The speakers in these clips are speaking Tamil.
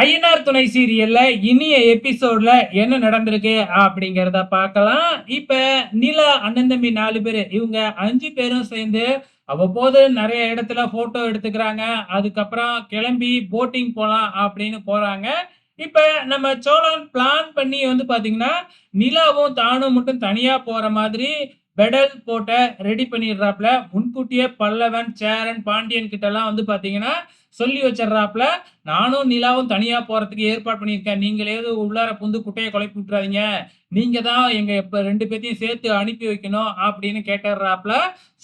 ஐயனார் துணை சீரியல்ல இனிய எபிசோட்ல என்ன நடந்திருக்கு அப்படிங்கிறத பார்க்கலாம். இப்ப நிலா, அண்ணன் தம்பி நாலு பேர் இவங்க அஞ்சு பேரும் சேர்ந்து அவ்வப்போது நிறைய இடத்துல ஃபோட்டோ எடுத்துக்கிறாங்க. அதுக்கப்புறம் கிளம்பி போட்டிங் போலாம் அப்படின்னு போறாங்க. இப்ப நம்ம சோழன் பிளான் பண்ணி வந்து பாத்தீங்கன்னா நிலாவும் தானும் மட்டும் தனியா போற மாதிரி பெடல் போட்ட ரெடி பண்ணிடுறாப்ல. முன்கூட்டியே பல்லவன், சேரன், பாண்டியன் கிட்டலாம் வந்து பாத்தீங்கன்னா சொல்லி வச்சிடறாப்புல நானும் நிலாவும் தனியா போறதுக்கு ஏற்பாடு பண்ணியிருக்கேன். நீங்களே உள்ளார புந்து குட்டையை குழப்பி விட்டுறாதீங்க. நீங்க தான் எங்க இப்ப ரெண்டு பேத்தையும் சேர்த்து அனுப்பி வைக்கணும் அப்படின்னு கேட்டுறாப்புல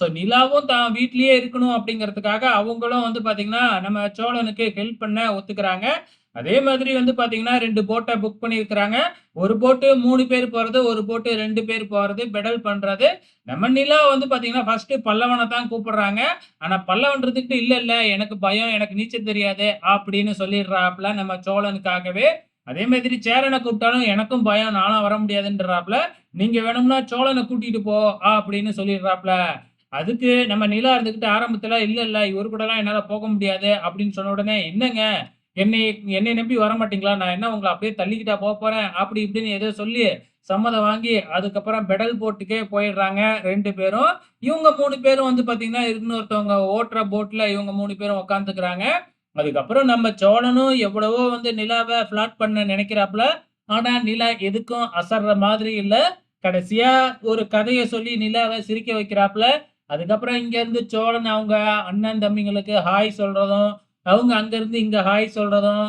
ஸோ நிலாவும் தான் வீட்லயே இருக்கணும் அப்படிங்கிறதுக்காக அவங்களும் வந்து பார்த்தீங்கன்னா, நம்ம சோழனுக்கு ஹெல்ப் பண்ண ஒத்துக்கிறாங்க. அதே மாதிரி வந்து பாத்தீங்கன்னா ரெண்டு போட்டை புக் பண்ணியிருக்கிறாங்க. ஒரு போட்டு மூணு பேர் போறது, ஒரு போட்டு ரெண்டு பேர் போறது, பெடல் பண்றது. நம்ம நிலா வந்து பாத்தீங்கன்னா ஃபர்ஸ்ட்டு பல்லவனை தான் கூப்பிடுறாங்க. ஆனா பல்லவன்றதுக்கு "இல்ல, இல்ல எனக்கு பயம். எனக்கு நீச்சல் தெரியாது" அப்படின்னு சொல்லிடுறாப்ல நம்ம சோழனுக்காகவே. அதே மாதிரி சேரனை கூப்பிட்டாலும், "எனக்கும் பயம். நானும் வர முடியாதுன்றாப்ல. நீங்க வேணும்னா சோழனை கூட்டிட்டு போ" அப்படின்னு சொல்லிடுறாப்ல. அதுக்கு நம்ம நிலா இருந்துகிட்டு ஆரம்பத்துல, "இல்ல, இல்ல இவரு கூடலாம் என்னால போக முடியாது" அப்படின்னு சொன்ன உடனே, "என்னங்க என்னை என்னை நம்பி வர மாட்டீங்களா நான் என்ன உங்களை அப்படியே தள்ளிக்கிட்டா போப்போறேன்?" அப்படி இப்படின்னு ஏதோ சொல்லி சம்மதம் வாங்கி, அதுக்கப்புறம் பெடல் போட்டுக்கே போயிடுறாங்க ரெண்டு பேரும். இவங்க மூணு பேரும் வந்து பாத்தீங்கன்னா இன்னொருத்தவங்க ஓட்டுற போட்ல இவங்க மூணு பேரும் உட்காந்துக்கிறாங்க. அதுக்கப்புறம் நம்ம சோழனும் எவ்வளவோ வந்து நிலாவை ஃப்ளார்ட் பண்ண நினைக்கிறாப்புல ஆனா நிலா எதுக்கும் அசர்ற மாதிரி இல்ல. கடைசியா ஒரு கதையை சொல்லி நிலாவை சிரிக்க வைக்கிறாப்புல அதுக்கப்புறம் இங்கேருந்து சோழன் அவங்க அண்ணன், தம்பிங்களுக்கு ஹாய் சொல்றதும், அவங்க அங்கேருந்து இங்க ஹாய் சொல்றதும்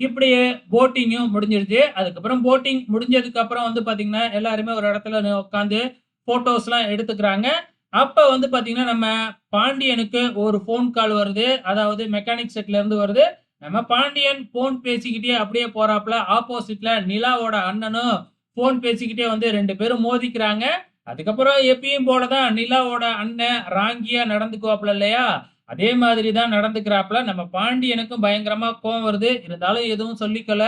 இப்படியே போட்டிங்கும் முடிஞ்சிருச்சு. அதுக்கப்புறம் போட்டிங் முடிஞ்சதுக்கு அப்புறம் வந்து பார்த்தீங்கன்னா, எல்லாருமே ஒரு இடத்துல உட்காந்து ஃபோட்டோஸ்லாம் எடுத்துக்கிறாங்க. அப்ப வந்து பார்த்தீங்கன்னா, நம்ம பாண்டியனுக்கு ஒரு ஃபோன் கால் வருது. அதாவது மெக்கானிக் செட்லேருந்து வருது. நம்ம பாண்டியன் ஃபோன் பேசிக்கிட்டே அப்படியே போகிறாப்புல ஆப்போசிட்ல நிலாவோட அண்ணனும் ஃபோன் பேசிக்கிட்டே வந்து ரெண்டு பேரும் மோதிக்கிறாங்க. அதுக்கப்புறம் எப்பயும் போலதான் நிலாவோட அண்ணன் ராங்கியா நடந்துக்குவாப்ல இல்லையா? அதே மாதிரி தான் நடந்துக்கிறாப்ல. நம்ம பாண்டியனுக்கும் பயங்கரமா கோவம் வருது. இருந்தாலும் எதுவும் சொல்லிக்கல.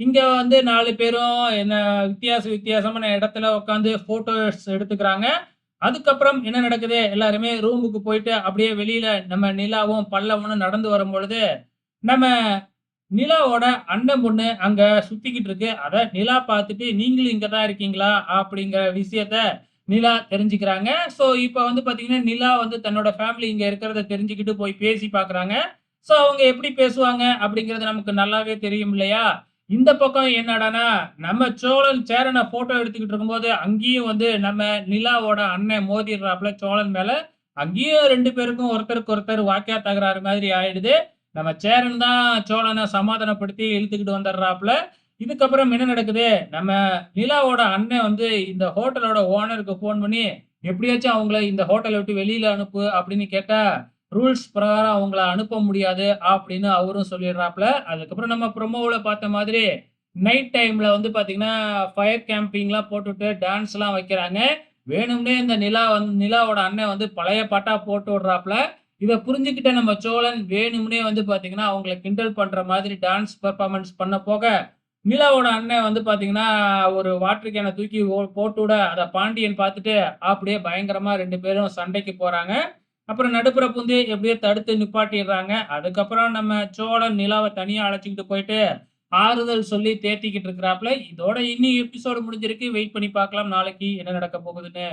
இங்க வந்து நாலு பேரும் என்ன வித்தியாச வித்தியாசமான இடத்துல உட்காந்து ஃபோட்டோஸ் எடுத்துக்கிறாங்க. அதுக்கப்புறம் என்ன நடக்குது? எல்லாருமே ரூமுக்கு போயிட்டு அப்படியே வெளியில நம்ம நிலாவும், பல்லவனும் நடந்து வரும்பொழுது, நம்ம நிலாவோட அண்ணன் பொண்ணு அங்க சுத்திக்கிட்டு இருக்கு. அத நிலா பார்த்துட்டு, "நீங்களும் இங்க தான் இருக்கீங்களா?" அப்படிங்கிற விஷயத்த நிலா தெரிஞ்சுக்கிறாங்க. ஸோ இப்போ வந்து பார்த்தீங்கன்னா, நிலா வந்து தன்னோட ஃபேமிலி இங்கே இருக்கிறத தெரிஞ்சுக்கிட்டு போய் பேசி பார்க்குறாங்க. ஸோ அவங்க எப்படி பேசுவாங்க அப்படிங்கிறது நமக்கு நல்லாவே தெரியும் இல்லையா? இந்த பக்கம் என்னடான்னா, நம்ம சோழன் சேரனை ஃபோட்டோ எடுத்துக்கிட்டு இருக்கும்போது, அங்கேயும் வந்து நம்ம நிலாவோட அண்ணன் மோதிடுறாப்புல சோழன் மேலே அங்கேயும் ரெண்டு பேருக்கும் ஒருத்தருக்கு ஒருத்தர் வாக்கியா தகராறு மாதிரி ஆயிடுது. நம்ம சேரன் தான் சோழனை சமாதானப்படுத்தி இழுத்துக்கிட்டு வந்துடுறாப்புல இதுக்கப்புறம் என்ன நடக்குது? நம்ம நிலாவோட அண்ணன் வந்து இந்த ஹோட்டலோட ஓனருக்கு ஃபோன் பண்ணி, "எப்படியாச்சும் அவங்கள இந்த ஹோட்டலை விட்டு வெளியில அனுப்பு" அப்படின்னு கேட்டா, ரூல்ஸ் பிரகாரம் அவங்கள அனுப்ப முடியாது அப்படின்னு அவரும் சொல்லிடுறாப்ல. அதுக்கப்புறம் நம்ம ப்ரொமோவில் பார்த்த மாதிரி, நைட் டைம்ல வந்து பார்த்தீங்கன்னா, ஃபயர் கேம்பிங்லாம் போட்டுட்டு டான்ஸ்லாம் வைக்கிறாங்க. வேணும்னே இந்த நிலா வந் நிலாவோட அண்ணன் வந்து பழைய பாட்டா போட்டு விடுறாப்ல. இதை புரிஞ்சுக்கிட்ட நம்ம சோழன் வேணும்னே வந்து பார்த்தீங்கன்னா, அவங்கள கிண்டல் பண்ற மாதிரி டான்ஸ் பெர்ஃபார்மன்ஸ் பண்ண போக, நிலாவோட அண்ணன் வந்து பார்த்தீங்கன்னா, ஒரு வாட்டர் கேனை தூக்கி போட்டு விட அத பாண்டியன் பார்த்துட்டு அப்படியே பயங்கரமா ரெண்டு பேரும் சண்டைக்கு போறாங்க. அப்புறம் நடுப்புற புந்தி எப்படியோ தடுத்து நிப்பாட்டிடுறாங்க. அதுக்கப்புறம் நம்ம சோழன் நிலாவை தனியா அழைச்சிக்கிட்டு போயிட்டு, ஆறுதல் சொல்லி தேத்திக்கிட்டு இருக்கிறாப்ல. இதோட இன்னி எபிசோடு முடிஞ்சிருக்கு. வெயிட் பண்ணி பார்க்கலாம் நாளைக்கு என்ன நடக்க போகுதுன்னு.